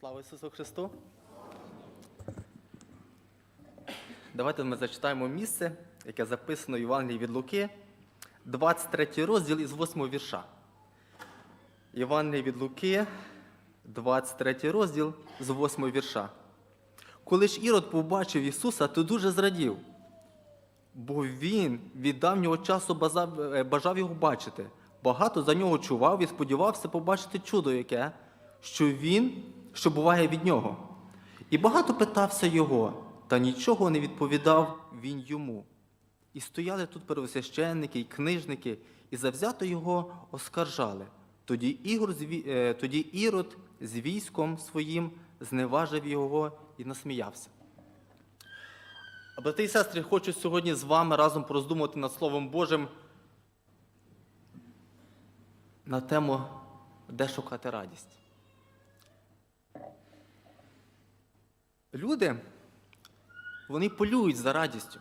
Слава Ісусу Христу! Давайте ми зачитаємо місце, яке записано в Євангелії від Луки, 23 розділ із 8 вірша. Євангеліє від Луки, 23 розділ з 8 вірша. Коли ж Ірод побачив Ісуса, то дуже зрадів, бо він від давнього часу е, бажав його бачити. Багато за нього чував і сподівався побачити чудо, яке, що він, що буває від нього. І багато питався його, та нічого не відповідав він йому. І стояли тут первосвященники і книжники, і завзято його оскаржали. Тоді, Ігор, е, тоді Ірод з військом своїм зневажив його і насміявся. Брати і сестри, хочу сьогодні з вами разом пороздумувати над Словом Божим на тему, де шукати радість. Люди, вони полюють за радістю.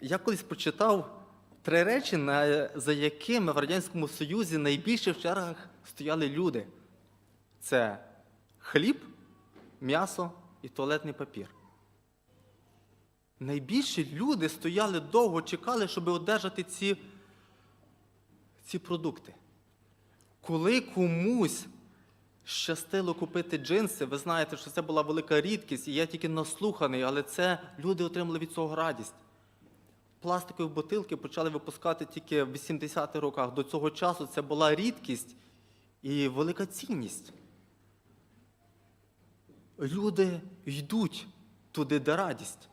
Я колись прочитав три речі, за якими в Радянському Союзі найбільше в чергах стояли люди: це хліб, м'ясо і туалетний папір. Найбільше люди стояли довго, чекали, щоб одержати ці, ці продукти. Коли комусь щастило купити джинси, ви знаєте, що це була велика рідкість, і я тільки наслуханий, але це люди отримали від цього радість. Пластикові бутилки почали випускати тільки в 80-х роках. До цього часу це була рідкість і велика цінність. Люди йдуть туди, де радість.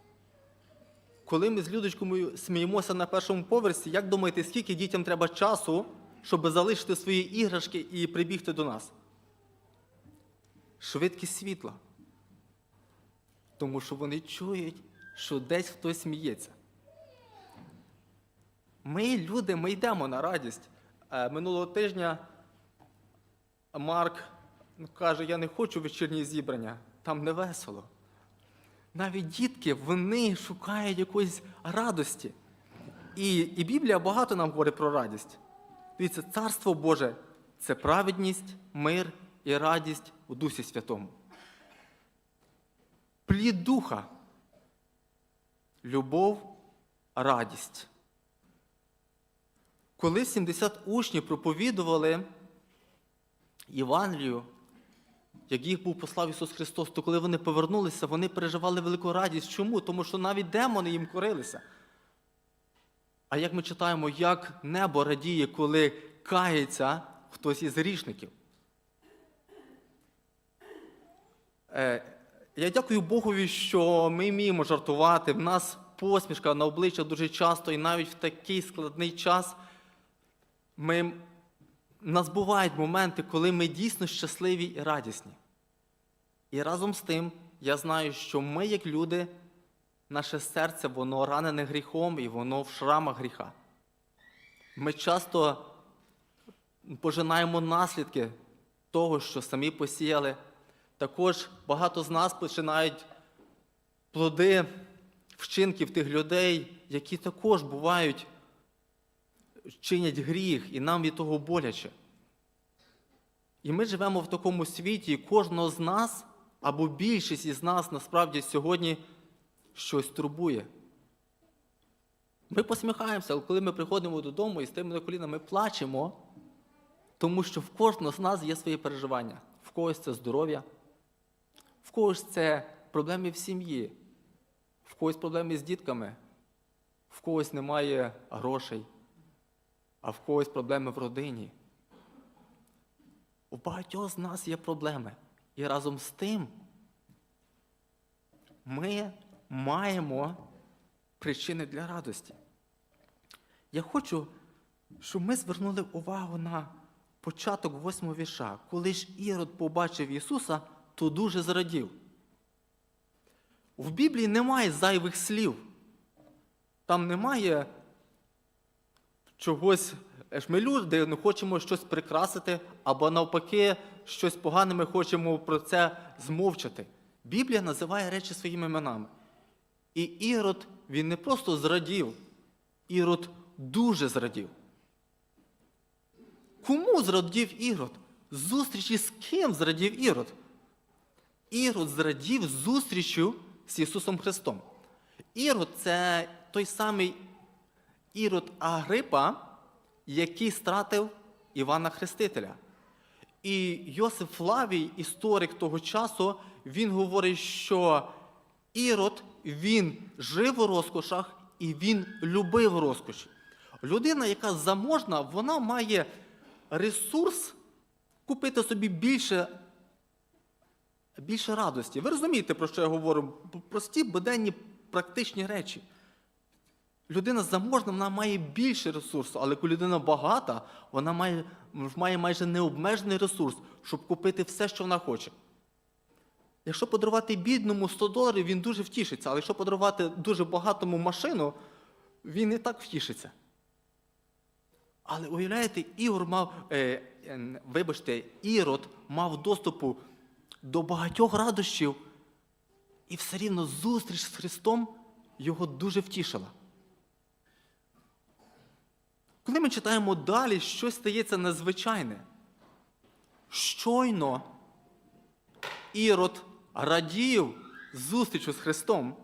Коли ми з Людочкою сміємося на першому поверсі, як думаєте, скільки дітям треба часу, щоб залишити свої іграшки і прибігти до нас? Швидкість світла. Тому що вони чують, що десь хтось сміється. Ми, люди, ми йдемо на радість. Е, Минулого тижня Марк ну, каже, я не хочу вечірні зібрання, там не весело. Навіть дітки, вони шукають якоїсь радості. І, і Біблія багато нам говорить про радість. Дивіться, Царство Боже це праведність, мир і радість у Дусі Святому. Плід духа, любов, радість. Коли 70 учнів проповідували Євангелію, як їх був послав Ісус Христос, то коли вони повернулися, вони переживали велику радість. Чому? Тому що навіть демони їм корилися. А як ми читаємо, як небо радіє, коли кається хтось із грішників. Е, я дякую Богові, що ми вміємо жартувати. В нас посмішка на обличчя дуже часто, і навіть в такий складний час ми, нас бувають моменти, коли ми дійсно щасливі і радісні. І разом з тим я знаю, що ми, як люди, наше серце, воно ранене гріхом і воно в шрамах гріха. Ми часто пожинаємо наслідки того, що самі посіяли. Також багато з нас починають плоди вчинків тих людей, які також бувають, чинять гріх, і нам від того боляче. І ми живемо в такому світі, і кожного з нас, або більшість із нас насправді сьогодні щось турбує. Ми посміхаємося, але коли ми приходимо додому і стоїмо на коліна, ми плачемо, тому що в кожного з нас є свої переживання. В когось це здоров'я, в когось це проблеми в сім'ї, в когось проблеми з дітками, в когось немає грошей, а в когось проблеми в родині. У багатьох з нас є проблеми. І разом з тим ми маємо причини для радості. Я хочу, щоб ми звернули увагу на початок восьмого вірша. Коли ж Ірод побачив Ісуса, то дуже зрадів. В Біблії немає зайвих слів. Там немає чогось. е, Ми люди не хочемо щось прикрасити, або навпаки, щось погане ми хочемо про це змовчати. Біблія називає речі своїми іменами. І Ірод, він не просто зрадів, Ірод дуже зрадів. Кому зрадів Ірод? Зустрічі з ким зрадів Ірод? Ірод зрадів зустрічю з Ісусом Христом. Ірод це той самий Ірод Агрипа, який стратив Івана Хрестителя. І Йосиф Флавій, історик того часу, він говорить, що Ірод він жив у розкошах і він любив розкоші. Людина, яка заможна, вона має ресурс купити собі більше, більше радості. Ви розумієте, про що я говорю? Прості буденні практичні речі. Людина заможна, вона має більше ресурсу, але коли людина багата, вона має, має майже необмежений ресурс, щоб купити все, що вона хоче. Якщо подарувати бідному 100 доларів, він дуже втішиться, але якщо подарувати дуже багатому машину, він і так втішиться. Але уявляєте, Ігор мав, е, вибачте, Ірод мав доступу до багатьох радощів, і все рівно зустріч з Христом його дуже втішила. Коли ми читаємо далі, щось стається незвичайне. Щойно Ірод радів зустрічу з Христом,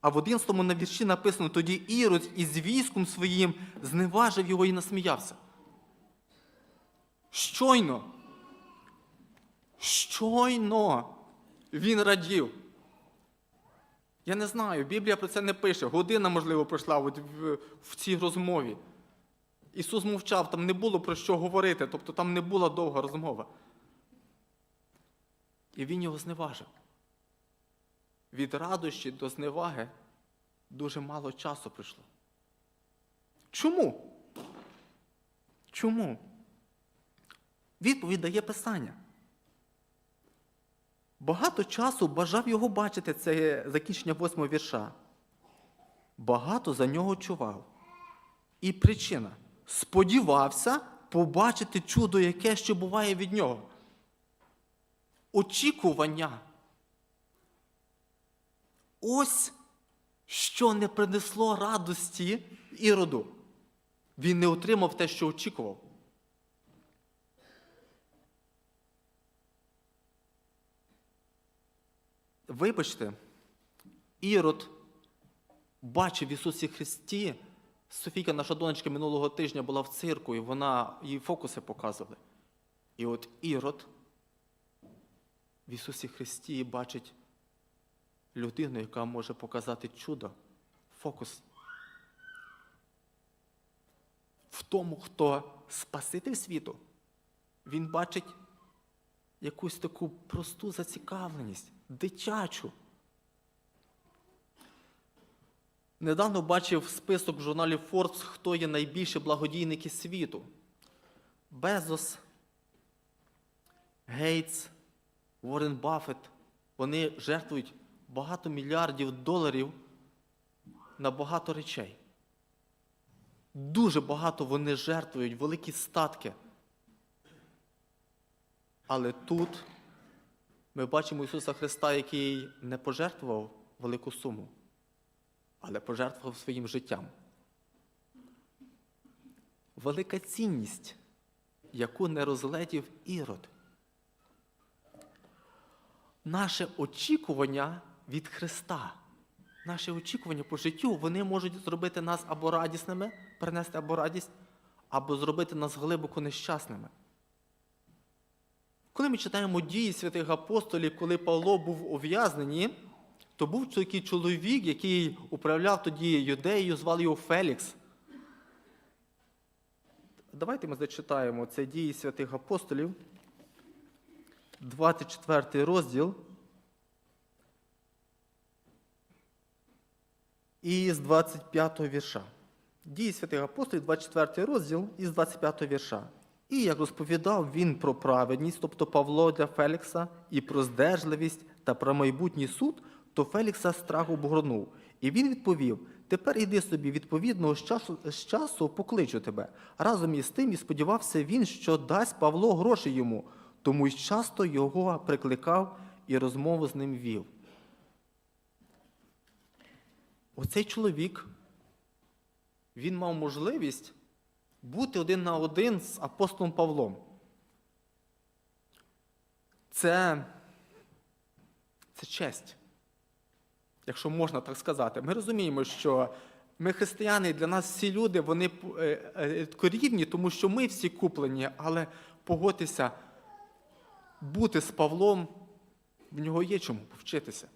а в 11 на вірші написано, тоді Ірод із військом своїм зневажив його і насміявся. Щойно. Щойно він радів. Я не знаю, Біблія про це не пише. Година, можливо, пройшла от в, в цій розмові. Ісус мовчав, там не було про що говорити, тобто там не була довга розмова. І він його зневажив. Від радощі до зневаги дуже мало часу прийшло. Чому? Чому? Відповідь дає Писання. Багато часу бажав його бачити це закінчення восьмого вірша. Багато за нього чував. І причина сподівався побачити чудо, яке ще буває від нього. Очікування. Ось що не принесло радості Іроду. Він не отримав те, що очікував. Вибачте, Ірод бачив в Ісусі Христі. Софійка, наша донечка, минулого тижня була в цирку, і вона їй фокуси показували. І от Ірод в Ісусі Христі бачить людину, яка може показати чудо, фокус. В тому, хто Спаситель світу, він бачить якусь таку просту зацікавленість, дитячу. Недавно бачив список в журналі Forbes, хто є найбільші благодійники світу. Безос, Гейтс, Уоррен Баффет. Вони жертвують багато мільярдів доларів на багато речей. Дуже багато вони жертвують, великі статки. Але тут ми бачимо Ісуса Христа, який не пожертвував велику суму, але пожертвував своїм життям. Велика цінність, яку не розлетів Ірод. Наше очікування від Христа, наші очікування по життю, вони можуть зробити нас або радісними, принести або радість, або зробити нас глибоко нещасними. Коли ми читаємо дії святих апостолів, коли Павло був ув'язнені, то був такий чоловік, який управляв тоді юдеєю, звали його Фелікс. Давайте ми зачитаємо це дії святих апостолів, 24 розділ. І з 25 вірша. Дії святих апостолів, 24 розділ із 25 вірша. І як розповідав він про праведність, тобто Павло для Фелікса, і про здержливість та про майбутній суд, то Фелікса страх обгорнув. І він відповів: Тепер іди собі, відповідного з часу, з часу покличу тебе. Разом із тим і сподівався він, що дасть Павло гроші йому, тому й часто його прикликав і розмову з ним вів. Оцей чоловік, він мав можливість бути один на один з апостолом Павлом. Це це честь. Якщо можна так сказати. Ми розуміємо, що ми християни, і для нас всі люди, вони е, е, тому що ми всі куплені, але погодьтеся, бути з Павлом, в нього є чому повчитися.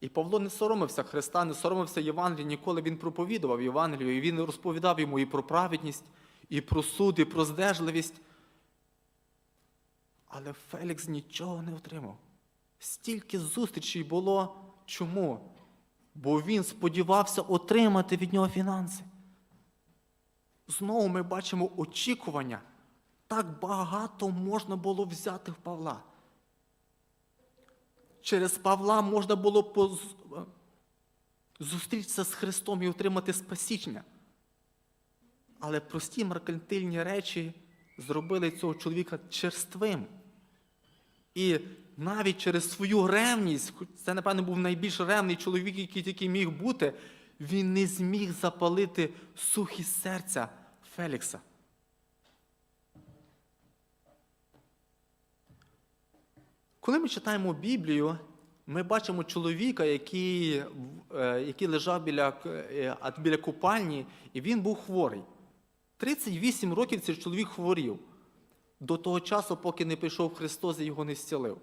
І Павло не соромився Христа, не соромився Євангелія, ніколи він проповідував Євангелію, і він розповідав йому і про праведність, і про суд, і про здержливість. Але Фелікс нічого не отримав. Стільки зустрічей було. Чому? Бо він сподівався отримати від нього фінанси. Знову ми бачимо очікування. Так багато можна було взяти в Павла. Через Павла можна було поз... зустрітися з Христом і отримати спасіння. Але прості меркантильні речі зробили цього чоловіка черствим. І навіть через свою ревність, це, напевно, був найбільш ревний чоловік, який тільки міг бути, він не зміг запалити сухість серця Фелікса. Коли ми читаємо Біблію, ми бачимо чоловіка, який, е, який лежав біля, е, біля купальні, і він був хворий. 38 років цей чоловік хворів до того часу, поки не прийшов Христос і його не зцілив.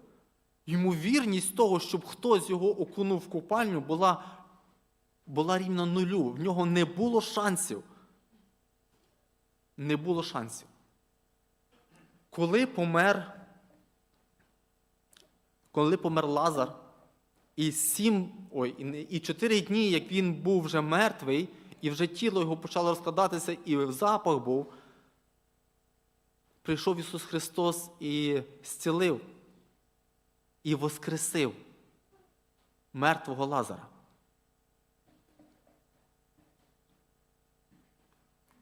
Ймовірність того, щоб хтось його окунув в купальню, була, була рівно нулю. В нього не було шансів. Не було шансів. Коли помер, коли помер Лазар, і сім, ой, і чотири дні, як він був вже мертвий, і вже тіло його почало розкладатися, і запах був, прийшов Ісус Христос і зцілив, і воскресив мертвого Лазара.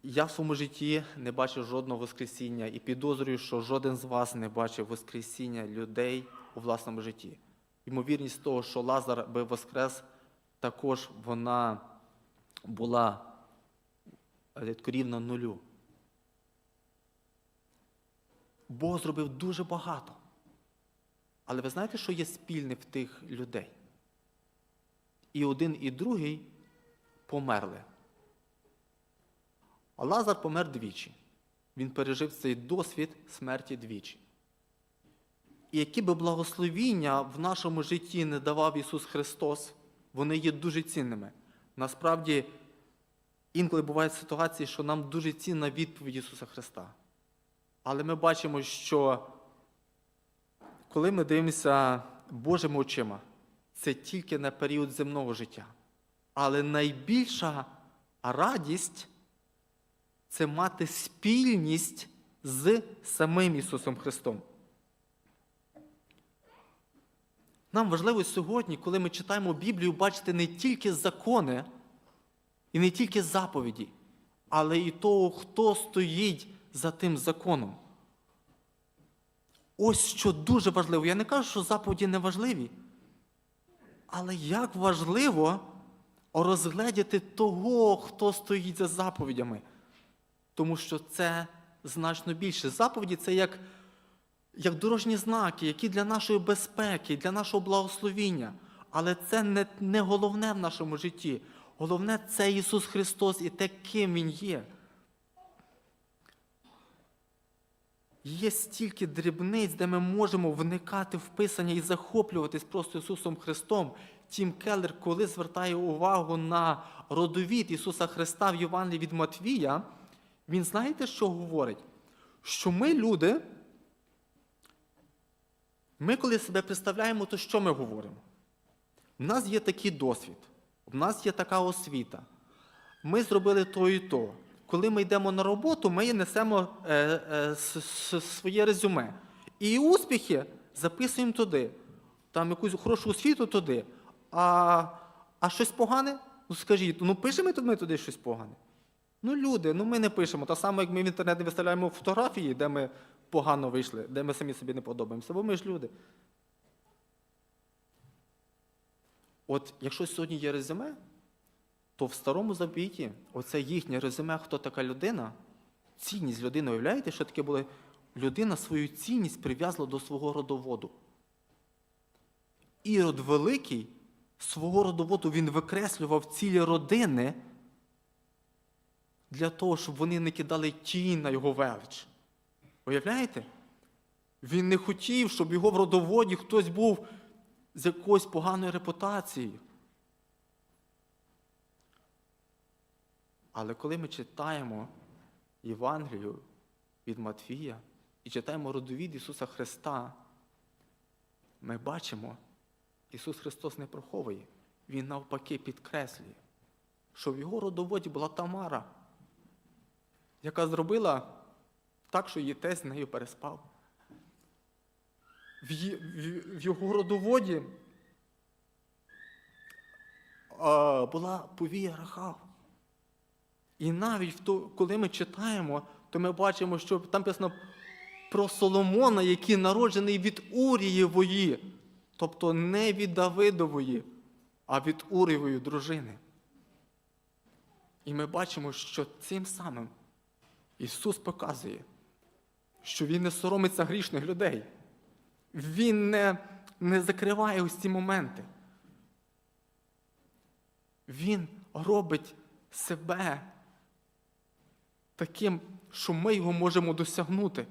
Я в своєму житті не бачив жодного Воскресіння і підозрюю, що жоден з вас не бачив Воскресіння людей у власному житті. Ймовірність того, що Лазар би воскрес, також вона була е, рівна нулю. Бог зробив дуже багато. Але ви знаєте, що є спільне в тих людей? І один, і другий померли. А Лазар помер двічі. Він пережив цей досвід смерті двічі. І які би благословіння в нашому житті не давав Ісус Христос, вони є дуже цінними. Насправді, інколи бувають ситуації, що нам дуже цінна відповідь Ісуса Христа. Але ми бачимо, що коли ми дивимося Божими очима, це тільки на період земного життя. Але найбільша радість це мати спільність з самим Ісусом Христом. Нам важливо сьогодні, коли ми читаємо Біблію, бачити не тільки закони і не тільки заповіді, але і того, хто стоїть за тим законом. Ось що дуже важливо. Я не кажу, що заповіді не важливі. Але як важливо розгледіти того, хто стоїть за заповідями. Тому що це значно більше. Заповіді це як, як дорожні знаки, які для нашої безпеки, для нашого благословіння. Але це не, не головне в нашому житті. Головне це Ісус Христос і те, ким Він є. Є стільки дрібниць, де ми можемо вникати в Писання і захоплюватись просто Ісусом Христом. Тім Келлер, коли звертає увагу на родовід Ісуса Христа в Євангелії від Матвія, він знаєте, що говорить? Що ми люди, ми коли себе представляємо, то що ми говоримо? У нас є такий досвід, у нас є така освіта. Ми зробили то і то. Коли ми йдемо на роботу, ми несемо е, е, своє резюме. І успіхи записуємо туди. Там якусь хорошу освіту туди. А, а щось погане? Ну скажіть, ну пишемо ми туди щось погане. Ну, люди, ну ми не пишемо. Так само, як ми в інтернеті виставляємо фотографії, де ми погано вийшли, де ми самі собі не подобаємося, бо ми ж люди. От якщо сьогодні є резюме, то в старому завіті оце їхнє резюме, хто така людина, цінність людини, уявляєте, що таке було? Людина свою цінність прив'язала до свого родоводу. Ірод Великий свого родоводу він викреслював цілі родини для того, щоб вони не кидали тінь на його велич. Уявляєте? Він не хотів, щоб його в родоводі хтось був з якоюсь поганою репутацією. Але коли ми читаємо Євангелію від Матфія і читаємо родовід Ісуса Христа, ми бачимо, Ісус Христос не приховує, Він навпаки підкреслює, що в його родоводі була Тамара, яка зробила так, що її тесть з нею переспав. В, його родоводі була повія Рахав. І навіть коли ми читаємо, то ми бачимо, що там написано про Соломона, який народжений від Урієвої, тобто не від Давидової, а від Урієвої дружини. І ми бачимо, що цим самим Ісус показує, що Він не соромиться грішних людей. Він не, не закриває ось ці моменти. Він робить себе таким, що ми його можемо досягнути.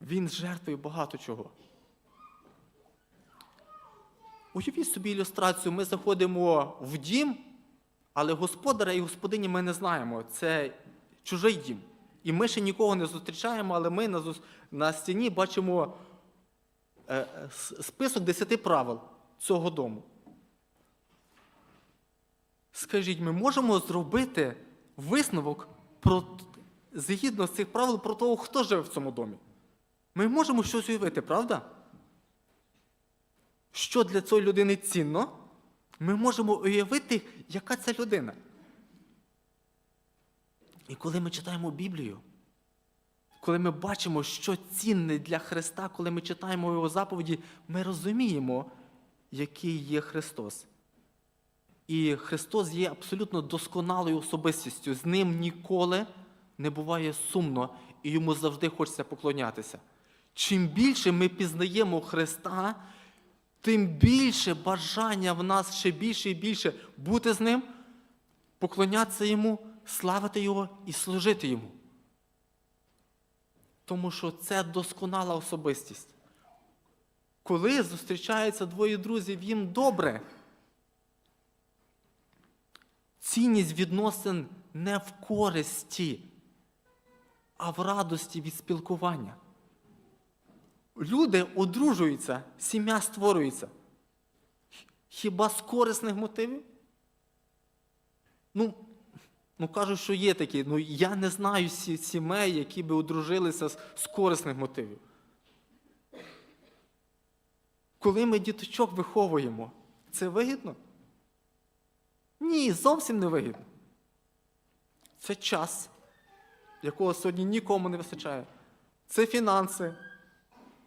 Він жертвує багато чого. Уявіть собі ілюстрацію, ми заходимо в дім, але господаря і господині ми не знаємо. Це чужий дім. І ми ще нікого не зустрічаємо, але ми на, на стіні бачимо е, е, список десяти правил цього дому. Скажіть, ми можемо зробити висновок про, згідно з цих правил про того, хто живе в цьому домі? Ми можемо щось уявити, правда? Що для цієї людини цінно, ми можемо уявити, яка це людина. І коли ми читаємо Біблію, коли ми бачимо, що цінне для Христа, коли ми читаємо Його заповіді, ми розуміємо, який є Христос. І Христос є абсолютно досконалою особистістю. З ним ніколи не буває сумно, і йому завжди хочеться поклонятися. Чим більше ми пізнаємо Христа, тим більше бажання в нас ще більше і більше бути з ним, поклонятися йому, славити Його і служити йому. Тому що це досконала особистість. Коли зустрічаються двоє друзів, їм добре. Цінність відносин не в користі, а в радості від спілкування. Люди одружуються, сім'я створюється. Хіба з корисних мотивів? Ну, ну кажуть, що є такі. Ну я не знаю сімей, які би одружилися з, корисних мотивів. Коли ми діточок виховуємо, це вигідно? Ні, зовсім не вигідно. Це час, якого сьогодні нікому не вистачає. Це фінанси.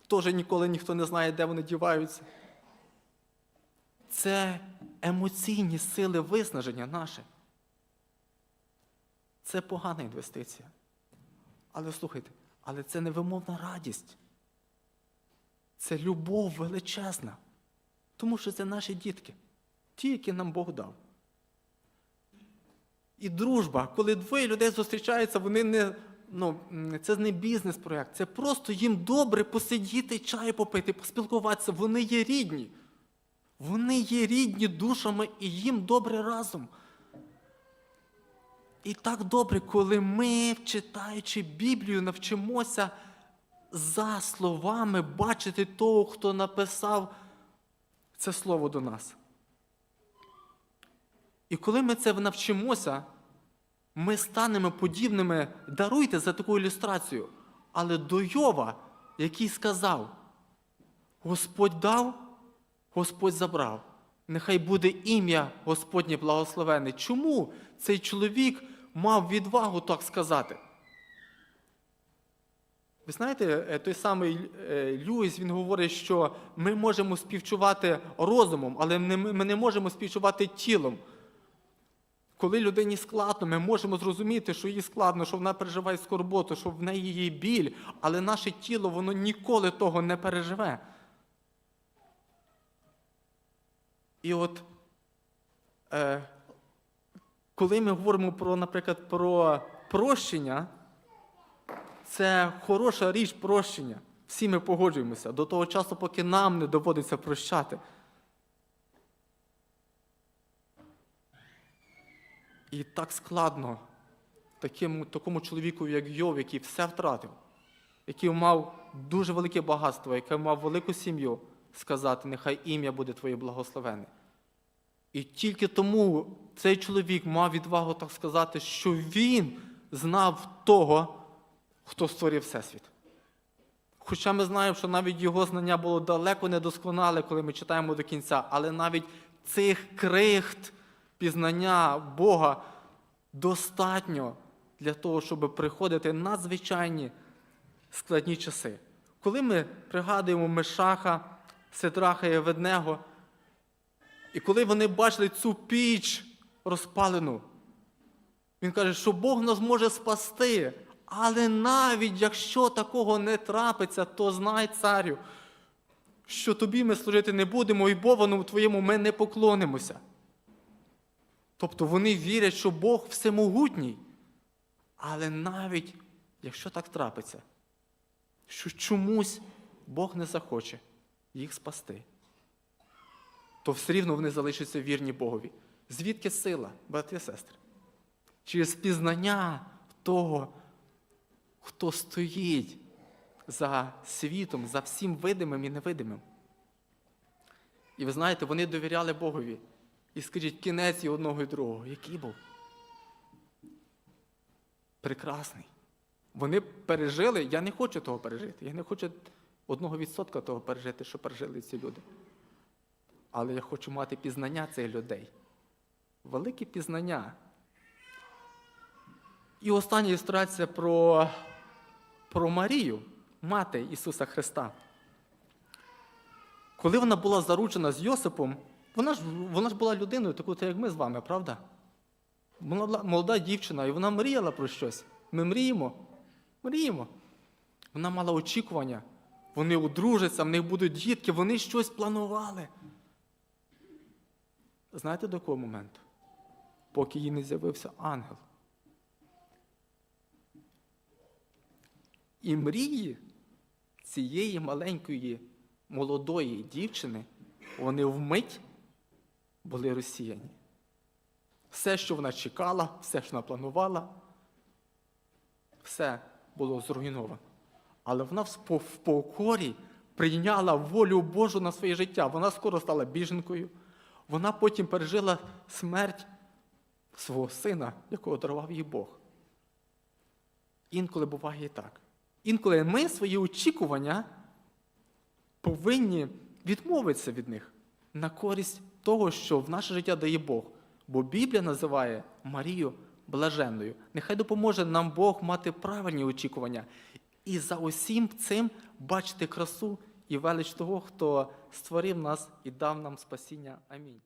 Теж ніколи ніхто не знає, де вони діваються. Це емоційні сили виснаження наше. Це погана інвестиція. Але слухайте, але це невимовна радість. Це любов величезна. Тому що це наші дітки, ті, які нам Бог дав. І дружба, коли двоє людей зустрічаються, вони не, ну, це не бізнес-проєкт, це просто їм добре посидіти, чаю попити, поспілкуватися. Вони є рідні. Вони є рідні душами і їм добре разом. І так добре, коли ми, читаючи Біблію, навчимося за словами бачити того, хто написав це слово до нас. І коли ми це навчимося, ми станемо подібними, даруйте за таку ілюстрацію, але до Йова, який сказав: Господь дав, Господь забрав. Нехай буде ім'я Господнє благословене. Чому цей чоловік мав відвагу так сказати? Ви знаєте, е, той самий е, Льюіс, він говорить, що ми можемо співчувати розумом, але ми не можемо співчувати тілом. Коли людині складно, ми можемо зрозуміти, що їй складно, що вона переживає скорботу, що в неї є біль, але наше тіло воно ніколи того не переживе. І от е, коли ми говоримо про, наприклад, про прощення, це хороша річ прощення. Всі ми погоджуємося до того часу, поки нам не доводиться прощати. І так складно такому, такому чоловіку, як Йов, який все втратив, який мав дуже велике багатство, який мав велику сім'ю, сказати, нехай ім'я буде твоє благословене. І тільки тому цей чоловік мав відвагу так сказати, що він знав того, хто створив Всесвіт. Хоча ми знаємо, що навіть його знання було далеко не досконале, коли ми читаємо до кінця, але навіть цих крихт пізнання Бога достатньо для того, щоб приходити надзвичайні складні часи. Коли ми пригадуємо Мешаха, Сидраха і Веднего, і коли вони бачили цю піч розпалену, він каже, що Бог нас може спасти. Але навіть якщо такого не трапиться, то знай, царю, що тобі ми служити не будемо, і Бовану твоєму ми не поклонимося. Тобто вони вірять, що Бог всемогутній. Але навіть якщо так трапиться, що чомусь Бог не захоче їх спасти, то все рівно вони залишаться вірні Богові. Звідки сила, брати і сестри? Через пізнання того, хто стоїть за світом, за всім видимим і невидимим. І ви знаєте, вони довіряли Богові. І скажіть, кінець і одного і другого, який був? Прекрасний. Вони пережили, я не хочу того пережити. Я не хочу одного відсотка того пережити, що пережили ці люди. Але я хочу мати пізнання цих людей. Велике пізнання. І остання ілюстрація про, про Марію, мати Ісуса Христа. Коли вона була заручена з Йосипом, вона ж, вона ж була людиною, такою, як ми з вами, правда? Вона молода дівчина, і вона мріяла про щось. Ми мріємо. Мріємо. Вона мала очікування. Вони одружаться, в них будуть дітки, вони щось планували. Знаєте до якого моменту? Поки їй не з'явився ангел. І мрії цієї маленької молодої дівчини, вони вмить були розсіяні. Все, що вона чекала, все, що вона планувала, все було зруйновано. Але вона в покорі прийняла волю Божу на своє життя. Вона скоро стала біженкою. Вона потім пережила смерть свого сина, якого дарував їй Бог. Інколи буває і так. Інколи ми свої очікування повинні відмовитися від них на користь того, що в наше життя дає Бог. Бо Біблія називає Марію блаженною. Нехай допоможе нам Бог мати правильні очікування і за усім цим бачити красу і велич того, хто створив нас і дав нам спасіння. Амінь.